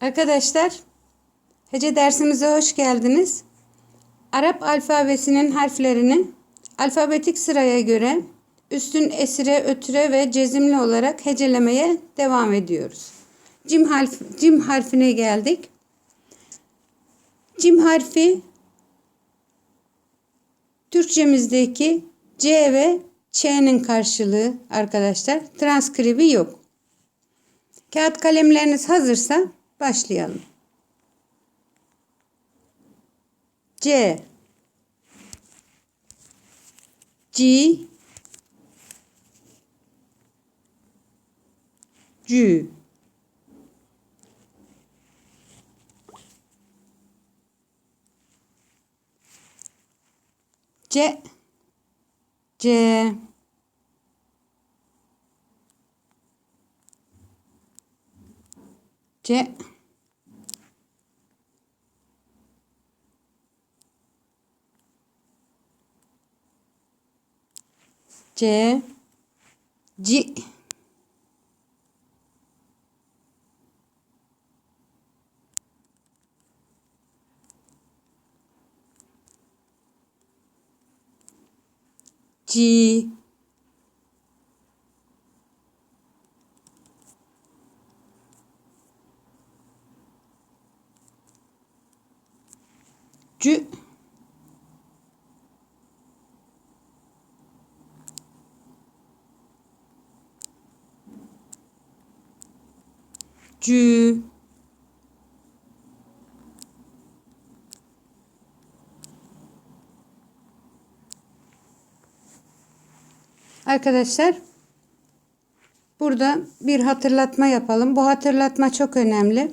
Arkadaşlar, hece dersimize hoş geldiniz. Arap alfabesinin harflerini alfabetik sıraya göre üstün esire, ötüre ve cezimli olarak hecelemeye devam ediyoruz. Cim, harf, cim harfine geldik. Cim harfi Türkçemizdeki C ve Ç'nin karşılığı arkadaşlar. Transkribi yok. Kağıt kalemleriniz hazırsa başlayalım. C. C Cü C. C C C. C. C Cü Cü Arkadaşlar burada bir hatırlatma yapalım. Bu hatırlatma çok önemli.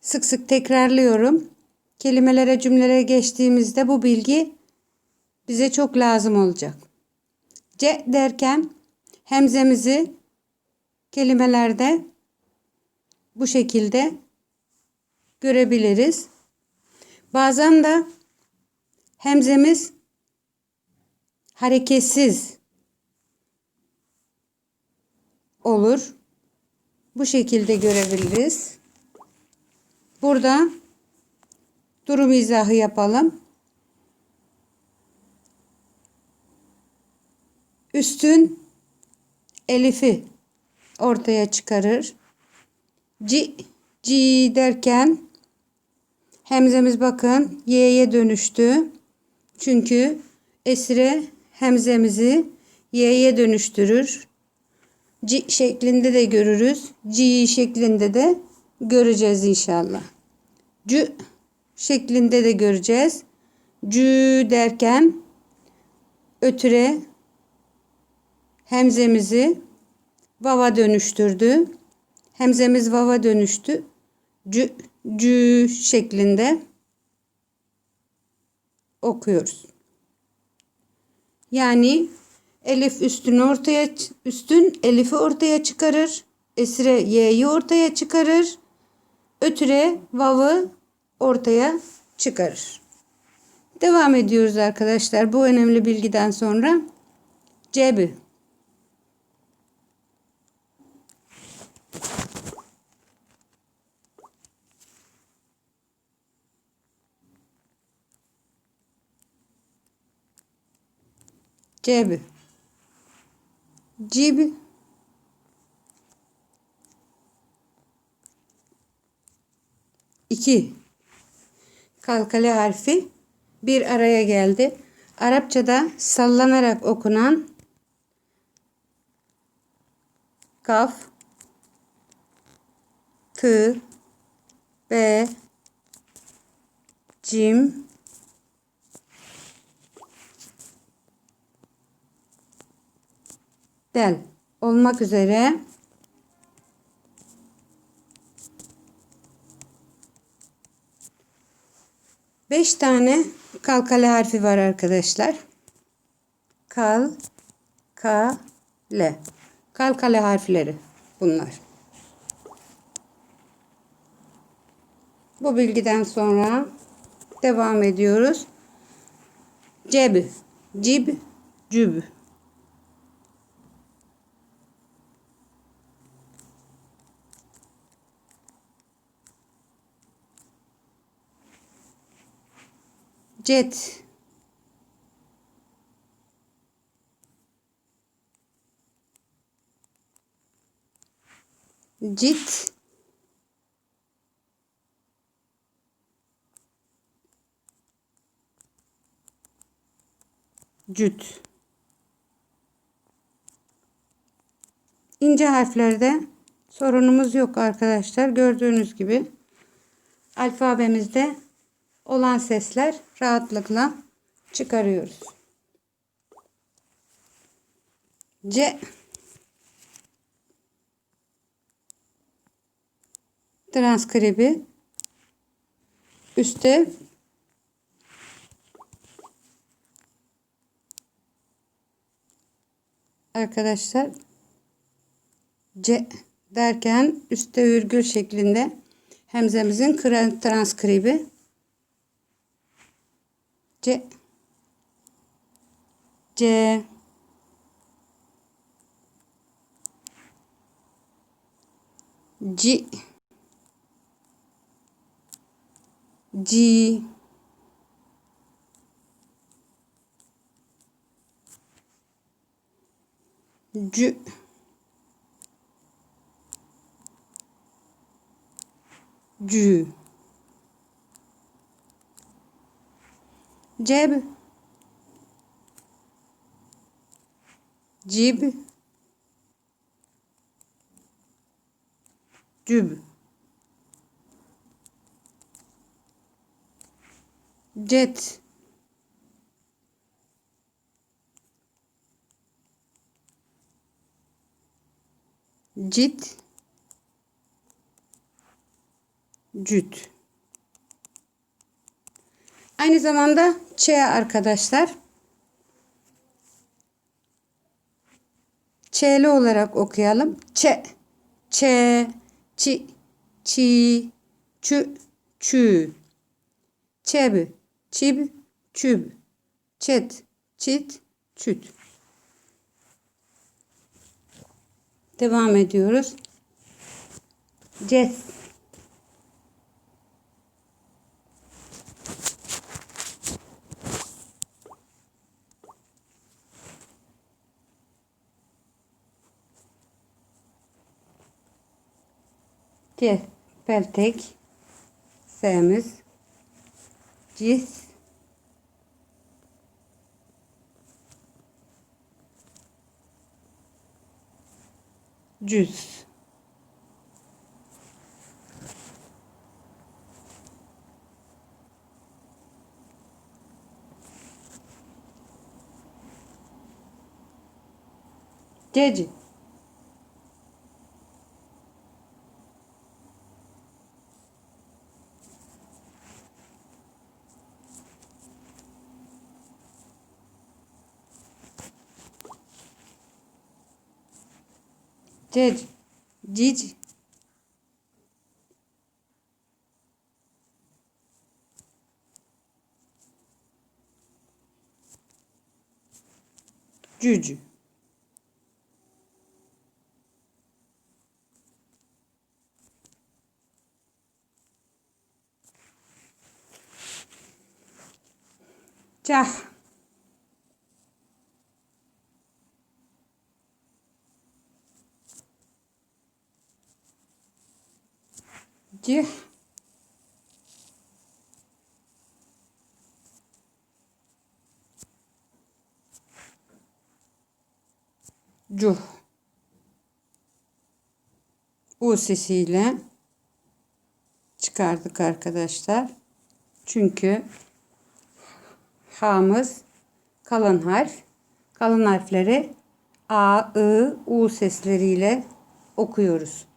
Sık sık tekrarlıyorum. Kelimelere, cümlelere geçtiğimizde bu bilgi bize çok lazım olacak. C derken hemzemizi kelimelerde bu şekilde görebiliriz. Bazen de hemzemiz hareketsiz olur. Bu şekilde görebiliriz. Burada durum izahı yapalım. Üstün elifi ortaya çıkarır. C, C derken hemzemiz bakın y'ye dönüştü. Çünkü esire hemzemizi y'ye dönüştürür. C şeklinde de görürüz. C şeklinde de göreceğiz inşallah. C şeklinde de göreceğiz. Cü derken ötüre hemzemizi vava dönüştürdü. Hemzemiz vava dönüştü. Cü, cü şeklinde okuyoruz. Yani elif üstün ortaya üstün elifi ortaya çıkarır. Esire y'yi ortaya çıkarır. Ötüre vavı ortaya çıkarır. Devam ediyoruz arkadaşlar. Bu önemli bilgiden sonra cebi. Cebi. Cibi. İki. Kalkale harfi bir araya geldi. Arapçada sallanarak okunan kaf, tı, b, cim, del olmak üzere beş tane kalkale harfi var arkadaşlar. Kal, ka, le. Kalkale harfleri bunlar. Bu bilgiden sonra devam ediyoruz. Ceb, cib, cüb. Cet. Cit. Cüt. İnce harflerde sorunumuz yok arkadaşlar. Gördüğünüz gibi alfabemizde olan sesler rahatlıkla çıkarıyoruz. C transkribi üstte arkadaşlar C derken üstte virgül şeklinde hemzemizin transkribi C. C. C G. C C Ceb. Cib. Cüb. Cet. Cit. Cüt Aynı zamanda Ç arkadaşlar. Ç'li olarak okuyalım. Ç, Ç, Çi, Çi, Çü, Çü. Çeb, Çib, Çüb. Çet, Çit, Çüt. Devam ediyoruz. Ces. Ces. Peltek. S'miz. Cis. Cüz. Ceci. Дядь, дідь. Джуджу. Тях. Cih. Cuh. U sesiyle çıkardık arkadaşlar. Çünkü H'mız kalın harf. Kalın harfleri A, I, U sesleriyle okuyoruz.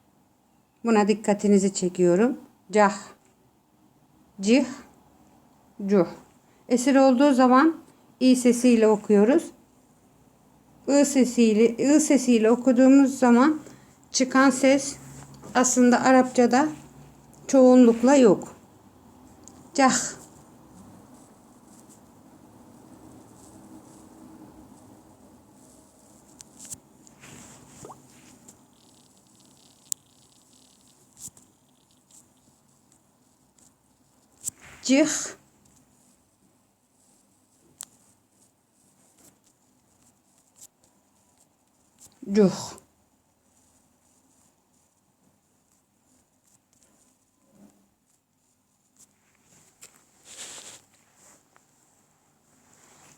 Buna dikkatinizi çekiyorum. Cah, cih, cuh. Esir olduğu zaman i sesiyle okuyoruz. I sesiyle, I sesiyle okuduğumuz zaman çıkan ses aslında Arapçada çoğunlukla yok. Cah. جيخ جوخ.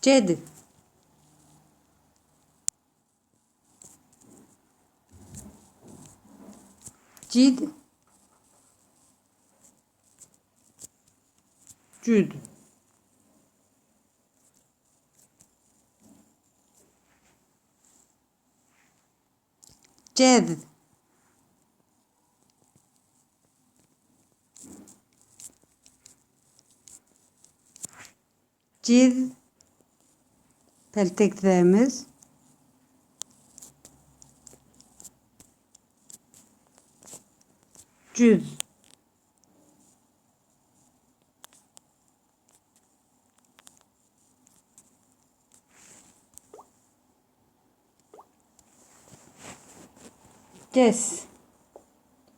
جد جد Cid. Cüd. Ced. Cid. Pelteklerimiz. Cüz. Ces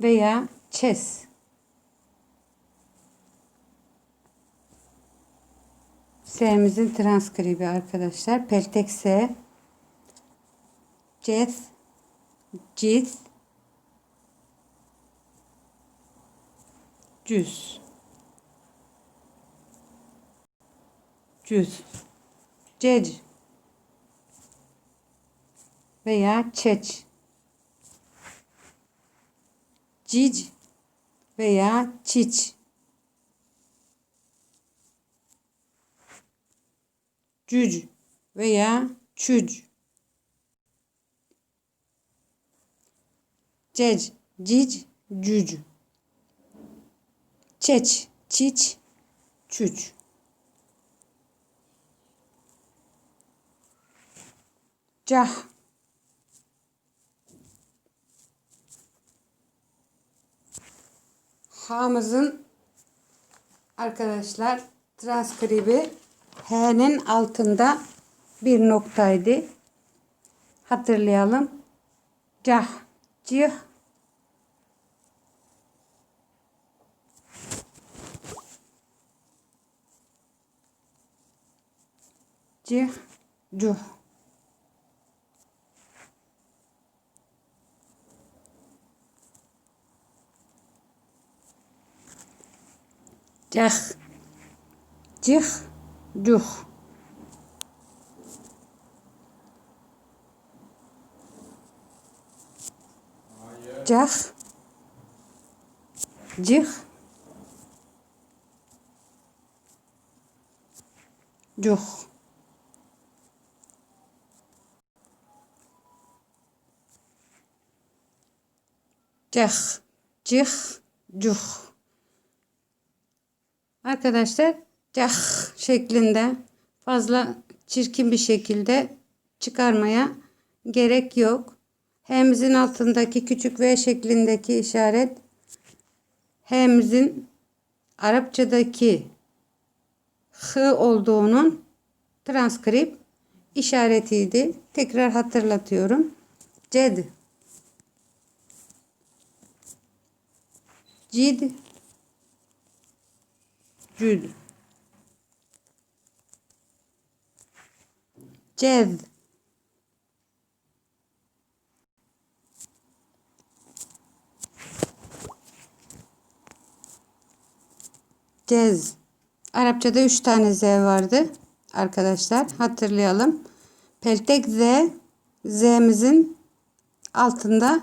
veya çes. S'mizin transkribi arkadaşlar. Peltek S. Ces. Cis. Cüz. Cüz. Cec. Veya çeç. Cic veya çiç. Cüc veya çüc. Cec, cic, cüc. Çeç, çiç, çüç. Cah. Ha'mızın arkadaşlar transkribi H'nin altında bir noktaydı. Hatırlayalım. Cah, cih, cih, cuh. Cah, cih, cuh. Cah, cih, cuh. Cah, cih, cuh. Arkadaşlar cah şeklinde fazla çirkin bir şekilde çıkarmaya gerek yok. H'mizin altındaki küçük V şeklindeki işaret H'mizin Arapçadaki H olduğunun transkript işaretiydi. Tekrar hatırlatıyorum. Ced Cid Cüd Cez Cez. Arapçada üç tane Z vardı arkadaşlar. Hatırlayalım. Peltek Z. Z'mizin altında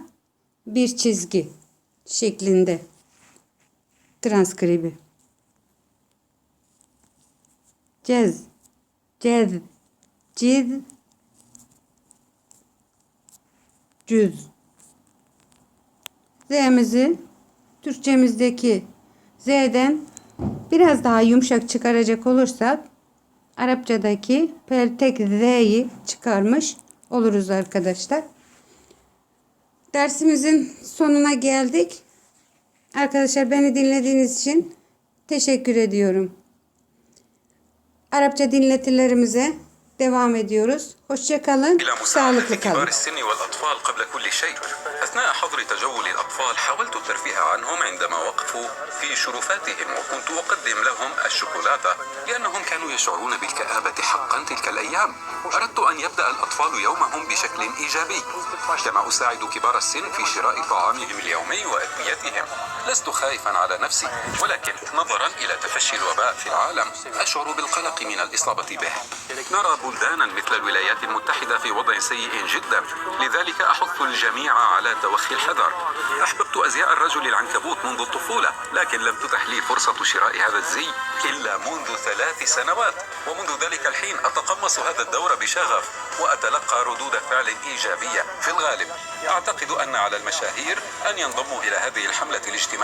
bir çizgi şeklinde. Transkribi. Cez, cez, ciz, cüz. Z'mizi Türkçemizdeki Z'den biraz daha yumuşak çıkaracak olursak Arapçadaki peltek Z'yi çıkarmış oluruz arkadaşlar. Dersimizin sonuna geldik. Arkadaşlar beni dinlediğiniz için teşekkür ediyorum. Arapça dinletilerimize devam ediyoruz. Hoşça kalın. إلى مساعدة Sağlıklı كبار. السن والأطفال قبل كل شيء أثناء حظر تجول الأطفال حاولت الترفيه عنهم عندما وقفوا في شرفاتهم وكنت أقدم لهم الشوكولاتة لأنهم كانوا يشعرون بالكآبة حقا تلك الأيام أردت أن يبدأ الأطفال يومهم بشكل إيجابي كما أساعد كبار السن في شراء طعامهم اليومي وأدويتهم لست خائفا على نفسي ولكن نظرا إلى تفشي الوباء في العالم أشعر بالقلق من الإصابة به نرى بلدانا مثل الولايات المتحدة في وضع سيء جدا. لذلك أحث الجميع على توخي الحذر. أحببت أزياء الرجل العنكبوت منذ الطفولة لكن لم تتح لي فرصة شراء هذا الزي إلا منذ ثلاث سنوات. ومنذ ذلك الحين أتقمص هذا الدور بشغف وأتلقى ردود فعل إيجابية في الغالب. أعتقد أن على المشاهير أن ينضموا إلى هذه الحملة الاجتماعية.